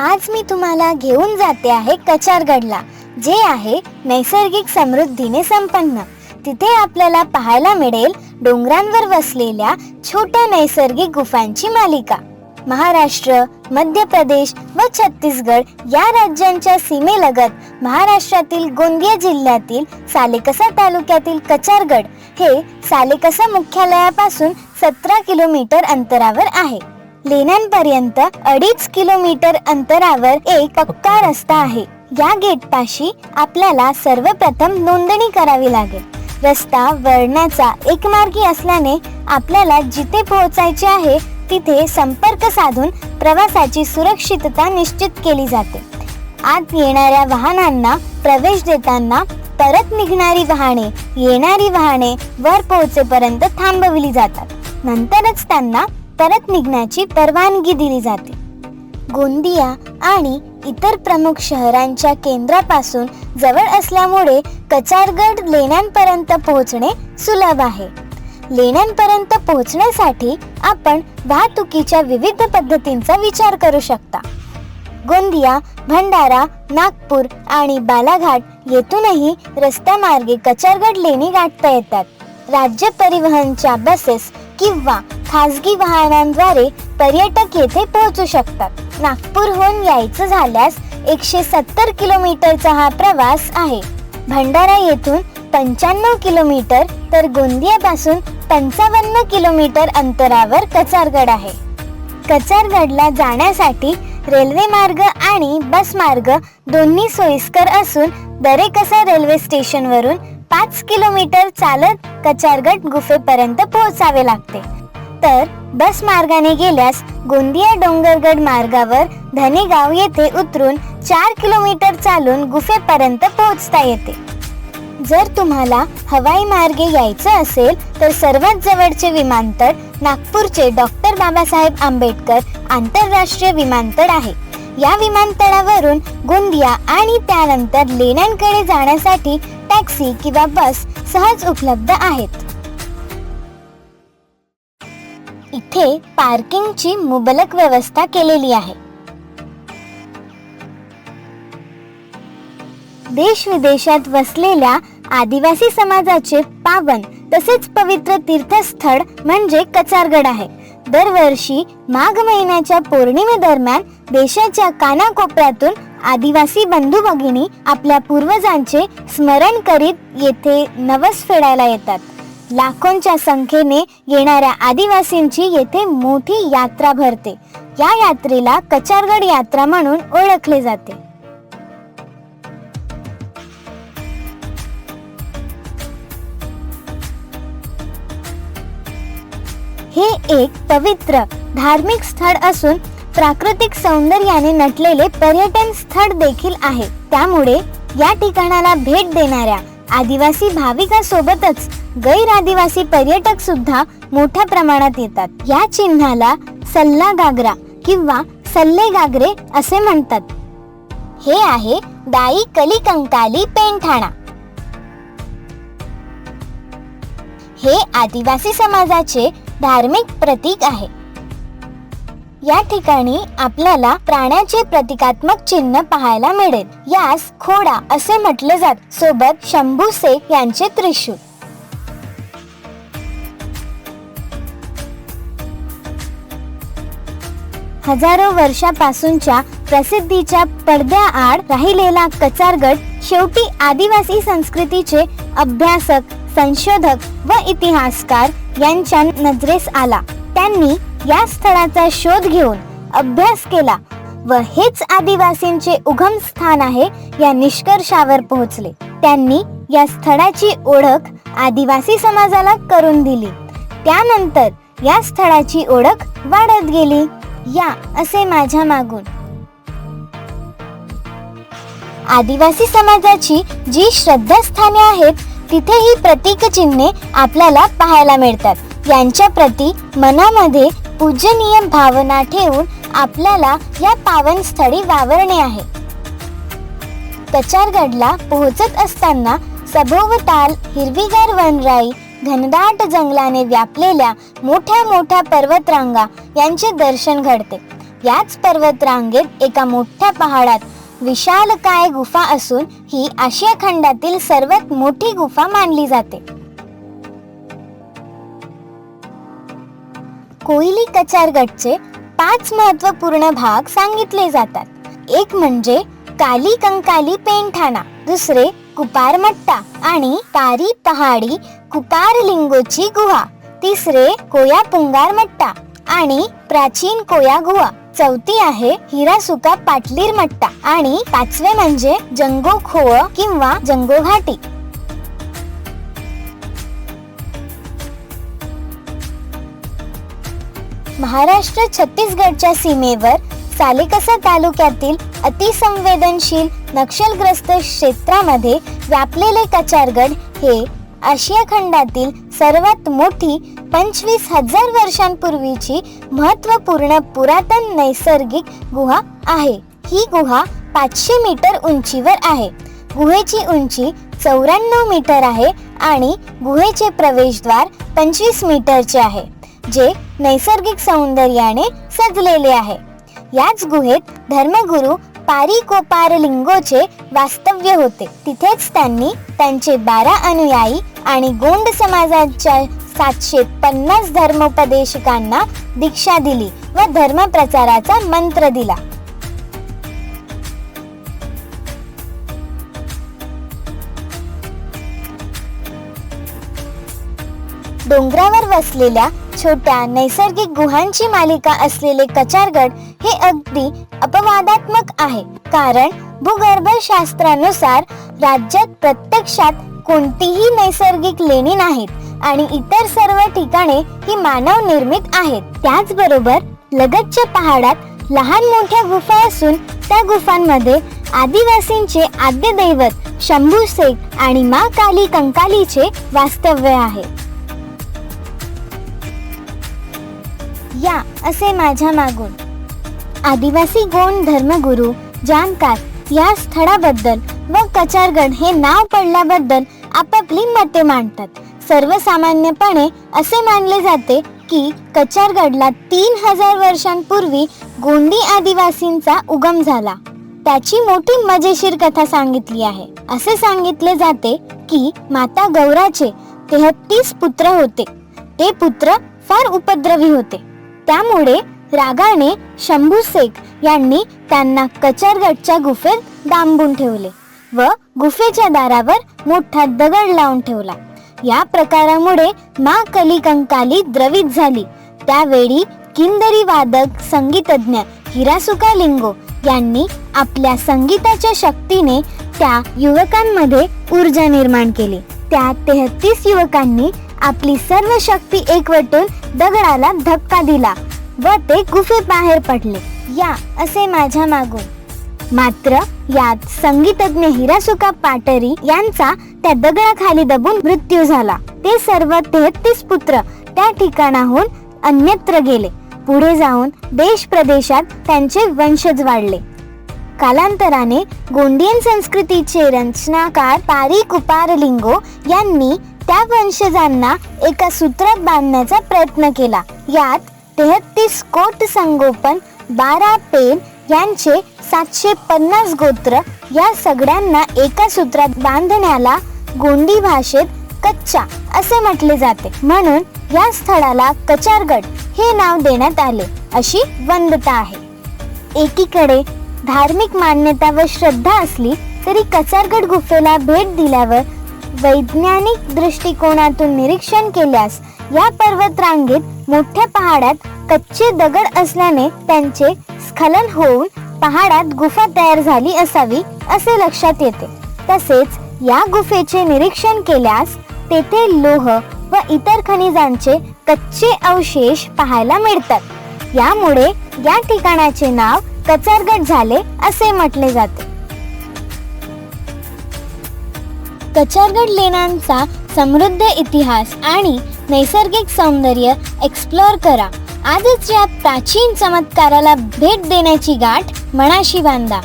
आज मी तुम्हाला घेऊन जाते आहे कचारगडला जे आहे नैसर्गिक समृद्धीने संपन्न. तिथे आपल्याला पाहायला मिळेल डोंगरांवर वसलेल्या छोट्या नैसर्गिक गुफांची मालिका. महाराष्ट्र मध्य प्रदेश व छत्तीसगड या राज्यांच्या सीमेलगत महाराष्ट्रातील गोंदिया जिल्ह्यातील सालेकसा तालुक्यातील कचारगड हे सालेकसा मुख्यालयापासून सतरा किलोमीटर अंतरावर आहे. लेण्यांपर्यंत अडीच किलोमीटर अंतरावर एक पक्का रस्ता आहे. या गेट पाशी आपल्याला सर्वप्रथम नोंदणी करावी लागेल. रस्ता वळण्याचा एकमार्गी असल्याने आपल्याला जिथे पोहोचायचे आहे तिथे संपर्क साधून प्रवासाची सुरक्षितता निश्चित केली जाते. आत येणाऱ्या वाहनांना प्रवेश देताना परत निघणारी वाहने येणारी वाहने वर पोहोचेपर्यंत थांबविली जातात. नंतरच त्यांना परत निघण्याची परवानगी दिली जाते. गोंदिया आणि इतर प्रमुख शहरांच्या केंद्रापासून जवळ असल्यामुळे कचारगड लेण्यांपर्यंत पोहोचणे सुलभ आहे. लेण्यांपर्यंत पोहोचण्यासाठी आपण वाहतुकीच्या विविध पद्धतींचा विचार करू शकता. गोंदिया भंडारा नागपूर आणि बालाघाट येथूनही रस्त्यामार्गे कचारगड लेणी गाठता येतात. राज्य परिवहनच्या बसेस किंवा खासगी वाहनांद्वारे पर्यटक येथे पोहोचू शकतात. नागपूरहून यायचं झाल्यास एकशे सत्तर किलोमीटरचा हा प्रवास आहे. भंडारा येथून पंच्याण्णव किलोमीटर तर गोंदियापासून पंचावन्न किलोमीटर अंतरावर कचारगड आहे. कचारगडला जाण्यासाठी रेल्वे मार्ग आणि बस मार्ग दोन्ही सोयीस्कर असून दरेकसा रेल्वे स्टेशनवरून पाच किलोमीटर चालत कचारगड गुफेपर्यंत पोहोचावे लागते. तर बस मार्गाने गेल्यास गोंदिया डोंगरगड मार्गावर धनेगाव येथे उतरून चार किलोमीटर चालून गुफेपर्यंत पोहोचता येते. जर तुम्हाला हवाई मार्गे यायचं असेल तर सर्वात जवळचे विमानतळ नागपूरचे डॉक्टर बाबासाहेब आंबेडकर आंतरराष्ट्रीय विमानतळ आहे. या विमानतळावरून गोंदिया आणि त्यानंतर लेण्यांकडे जाण्यासाठी टॅक्सी किंवा बस सहज उपलब्ध आहेत. इथे पार्किंगची मुबलक व्यवस्था केलेली आहे. देश विदेशात वसलेल्या आदिवासी समाजाचे पावन तसेच पवित्र तीर्थस्थळ म्हणजे कचारगड आहे. दरवर्षी माघ महिन्याच्या पौर्णिमेदरम्यान देशाच्या कानाकोपऱ्यातून आदिवासी बंधू भगिनी आपल्या पूर्वजांचे स्मरण करीत येथे नवस फेडायला येतात. लाखोंच्या संख्येने येणाऱ्या आदिवासींची येथे मोठी यात्रा भरते. या यात्रेला कचारगड यात्रा म्हणून ओळखले जाते. हे एक पवित्र धार्मिक स्थळ असून प्राकृतिक सौंदर्याने नटलेले पर्यटन स्थळ देखील आहे. त्यामुळे या ठिकाणाला भेट देणाऱ्या आदिवासी भाविकांसोबतच गैर आदिवासी पर्यटक सुद्धा मोठ्या प्रमाणात येतात. या चिन्हाला सल्ला गागरा किंवा सल्ले गागरे असे म्हणतात. हे आहे दाई कलिकंकाली पेंठाणा हे आदिवासी समाजाचे धार्मिक प्रतीक आहे. या ठिकाणी आपल्याला प्राण्याचे प्रतिकात्मक चिन्ह पाहायला मिळेल. यास खोडा असे म्हटले जात. सोबत शंभू शेख यांचे त्रिशूळ हजारो वर्षापासूनच्या प्रसिद्धीच्या पडद्याआड राहिलेला कचारगड शेवटी आदिवासी संस्कृतीचे अभ्यासक संशोधक व इतिहासकार यांच्या नजरेस आला. त्यांनी या स्थळाचा शोध घेऊन अभ्यास केला व हेच आदिवासींचे उगम स्थान आहे या निष्कर्षावर पोहोचले. त्यांनी या स्थळाची ओळख आदिवासी समाजाला करून दिली. त्यानंतर या स्थळाची ओळख वाढत गेली. या असे माझ्या मागून. आदिवासी समाजाची जी श्रद्धास्थाने आहेत तिथे ही प्रतीक चिन्हे आपल्याला पाहायला मिळतात. यांच्या प्रती मनामध्ये पूजनीय भावना ठेवून आपल्याला या पावन स्थळी वावरणे आहे. कचारगडला पोहोचत असताना सभोवताल हिरवीगार वनराई घनदाट जंगलाने व्यापलेल्या मोठ्या मोठ्या पर्वतरांगा यांचे दर्शन घडते. याच पर्वतरांगेत एका मोठ्या पहाडात विशालकाय गुफा असून ही आशिया खंडातील सर्वात मोठी गुफा मानली जाते. कोयली कचारगटचे पाच महत्त्वपूर्ण भाग सांगितले जातात. एक म्हणजे काली कंकाली पेंठाणा दुसरे कुपारमट्टा आणि तारी पहाडी कुपार लिंगोची गुहा तिसरे कोया पुंगार मट्टा आणि प्राचीन कोया गुहा. चौथी आहे हिरासुका पाटलीर मट्टा आणि पाचवे म्हणजे जंगो खोळ किंवा जंगो घाटी महाराष्ट्र छत्तीसगडच्या सीमेवर सालेकसा तालुक्यातील अतिसंवेदनशील नक्षलग्रस्त क्षेत्रामध्ये व्यापलेले कचारगड हे आशिया खंडातील सर्वात मोठी पंचवीस हजार वर्षांपूर्वीची महत्त्वपूर्ण पुरातन नैसर्गिक गुहा आहे. ही गुहा पाचशे मीटर उंचीवर आहे. गुहेची उंची चौऱ्याण्णव मीटर आहे आणि गुहेचे प्रवेशद्वार पंचवीस मीटरचे आहे जे नैसर्गिक सौंदर्याने सजलेले आहे. याच गुहेत धर्मगुरू पारिकोपारलिंगोचे लिंगोचे वास्तव्य होते. तिथेच त्यांनी त्यांचे बारा अनुयायी आणि गोंड समाजाच्या सातशे पन्नास धर्मोपदेशकांना दीक्षा दिली व धर्मप्रचाराचा मंत्र दिला. डोंगरावर वसलेल्या छोट्या नैसर्गिक गुहांची मालिका असलेले कचारगड हे अगदी अपवादात्मक आहे. कारण भूगर्भशास्त्रानुसार राज्यात प्रत्यक्षात कोणतीही नैसर्गिक लेणी नाहीत आणि इतर सर्व ठिकाणे ही मानव निर्मित आहेत. त्याचबरोबर लगतच्या पहाडात लहान मोठ्या गुफा असून त्या गुफांमध्ये आदिवासींचे आद्य दैवत शंभू शेख आणि मा काली कंकालीचे वास्तव्य आहे. या असे माझ्या मागून. आदिवासी गोंड धर्मगुरू जानकार या स्थळाबद्दल व कचारगड हे नाव पडल्याबद्दल आपापली मते मांडतात. सर्वसामान्यपणे असे मानले जाते की कचारगडला तीन हजार वर्षांपूर्वी गोंडी आदिवासींचा उगम झाला. त्याची मोठी मजेशीर कथा सांगितली आहे. असे सांगितले जाते की माता गौराचे तेहतीस पुत्र होते. ते पुत्र फार उपद्रवी होते. त्यामुळे रागाने शंभू शेख यांनी त्यांना कचरगडच्या गुफेत डांबून ठेवले व गुफेच्या दारावर मोठा दगड लावून ठेवला. या प्रकारामुळे मा कली कंकाली द्रवित झाली. त्यावेळी किंदरी वादक संगीतज्ञ हिरासुका लिंगो यांनी आपल्या संगीताच्या शक्तीने त्या युवकांमध्ये ऊर्जा निर्माण केली. त्या तेहतीस युवकांनी आपली सर्व शक्ती एकवटून दगडाला धक्का दिला व ते गुफेबाहेर पडले. या असे माझ्या मागून. मात्र यात संगीतज्ञ हिरासुका पाटरी यांचा त्या दगडाखाली दबून मृत्यू झाला. ते सर्व तेहतीस पुत्र त्या ठिकाणाहून अन्यत्र गेले. पुढे जाऊन देश प्रदेशात त्यांचे वंशज वाढले. कालांतराने गोंडियन संस्कृतीचे रचनाकार पारी कुपार लिंगो यांनी त्या वंशजांना एका सूत्रात बांधण्याचा प्रयत्न केला. यात तेहतीस कोट संगोपन बारा पेन यांचे सातशे पन्नास गोत्र या सगळ्यांना एका सूत्रात बांधण्याला गोंडी भाषेत कच्चा असे म्हटले जाते. म्हणून या स्थळाला कचारगड हे नाव देण्यात आले. अशी वंदता आहे. एकीकडे धार्मिक मान्यता व श्रद्धा असली तरी कचारगड गुफेला भेट दिल्यावर वैज्ञानिक दृष्टिकोनातून निरीक्षण केल्यास या पर्वतरांगेत मोठ्या पहाडात कच्चे दगड असल्याने त्यांचे स्खलन होऊन पहाडात गुफा तयार झाली असावी असे लक्षात येते. तसेच या गुफेचे निरीक्षण केल्यास तेथे लोह व इतर खनिजांचे कच्चे अवशेष पाहायला मिळतात. यामुळे या ठिकाणाचे नाव कचरगट झाले असे म्हटले जाते. कचारगड लेण्यांचा समृद्ध इतिहास आणि नैसर्गिक सौंदर्य एक्सप्लोअर करा. आजच या प्राचीन चमत्काराला भेट देण्याची गाठ मनाशी बांधा.